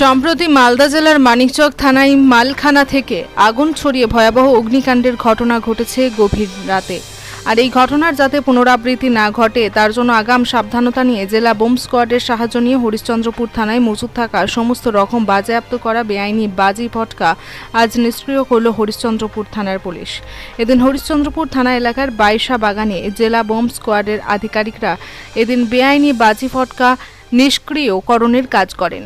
সম্প্রতি মালদা জেলার মানিকচক থানায় মালখানা থেকে আগুন ছড়িয়ে ভয়াবহ অগ্নিকাণ্ডের ঘটনা ঘটেছে গভীর রাতে। আর এই ঘটনার যাতে পুনরাবৃত্তি না ঘটে, তার জন্য আগাম সাবধানতা নিয়ে জেলা বোম স্কোয়াডের সাহায্য নিয়ে হরিশ্চন্দ্রপুর থানায় মজুদ থাকা সমস্ত রকম বাজেয়াপ্ত করা বেআইনি বাজি ফটকা আজ নিষ্ক্রিয় করল হরিশ্চন্দ্রপুর থানার পুলিশ। এদিন হরিশ্চন্দ্রপুর থানা এলাকার বাইশা বাগানে জেলা বোম স্কোয়াডের আধিকারিকরা এদিন বেআইনি বাজি ফটকা নিষ্ক্রিয়করণের কাজ করেন।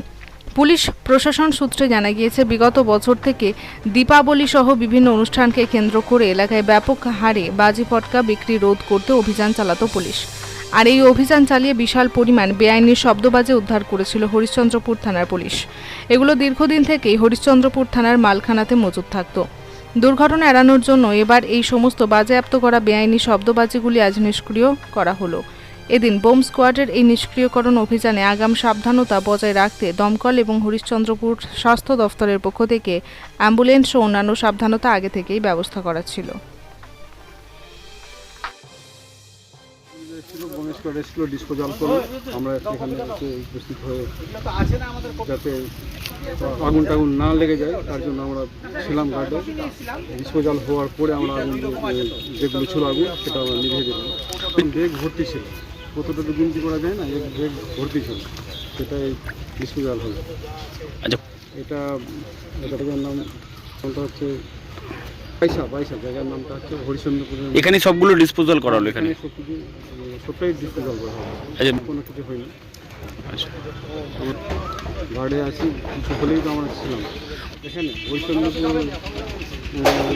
পুলিশ প্রশাসন সূত্রে জানা গিয়েছে, বিগত বছর থেকে দীপাবলি সহ বিভিন্ন অনুষ্ঠানকে কেন্দ্র করে এলাকায় ব্যাপক হারে বাজি ফটকা বিক্রি রোধ করতে অভিযান চালাতো পুলিশ। আর এই অভিযান চালিয়ে বিশাল পরিমাণ বেআইনি শব্দবাজে উদ্ধার করেছিল হরিশ্চন্দ্রপুর থানার পুলিশ। এগুলো দীর্ঘদিন থেকেই হরিশ্চন্দ্রপুর থানার মালখানাতে মজুদ থাকত। দুর্ঘটনা এড়ানোর জন্য এবার এই সমস্ত বাজেয়াপ্ত করা বেআইনি শব্দবাজিগুলি আজ নিষ্ক্রিয় করা হলো। এদিন বোম স্কোয়াডের এই নিষ্ক্রিয়করণ অভিযানে আগাম সাবধানতা বজায় রাখতে দমকল এবং হরিশ্চন্দ্রপুর স্বাস্থ্য দফতরের পক্ষ থেকে অ্যাম্বুলেন্স ও অন্যান্য সাবধানতা আগে থেকেই ব্যবস্থা করা ছিল। ডিসপোজাল করে আমরা উপস্থিত হয়ে যাতে আগুন টাগুন না লেগে যায়, তার জন্য আমরা ছিলাম ডিসপোজাল হওয়ার পরে আমরা আগুন যেগুলো ছিল আগুন, সেটা আমরা নিভে দিলাম। ভর্তি ছিল কতটা তো গিনতি করা যায় না এক বেগ ভর্তি ছিল সেটাই ডিসপোজাল হলো আচ্ছা। এটা জায়গার নাম নামটা হচ্ছে পয়সা পয়সা জায়গার নামটা হচ্ছে হরিচন্দ্রপুর এখানে সবগুলো ডিসপোজাল করা হলো এখানে সবটাই ডিসপোজাল করা আচ্ছা। কোনো কিছু হয়নি। আচ্ছা। আমরা গার্ডে আছি কিছু হলেই তো আমরা ছিলাম। এখানে বৈষম্যপুর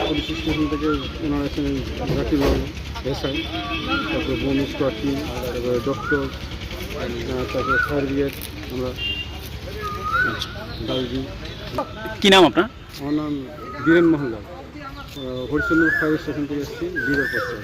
পুলিশ স্টেশন থেকে ওনারা এখানে রাখিল এসআই তারপরে বোন স্কোয়াড টিম তারপরে ডক্টর তারপরে ফায়ার ব্রিগেড আমরা ডাউজি কি নাম আপনার? আমার নাম বীরেন মহল্লা। হরিচন্দ্র ফায়ার স্টেশন থেকে এসেছি বীরের পক্ষে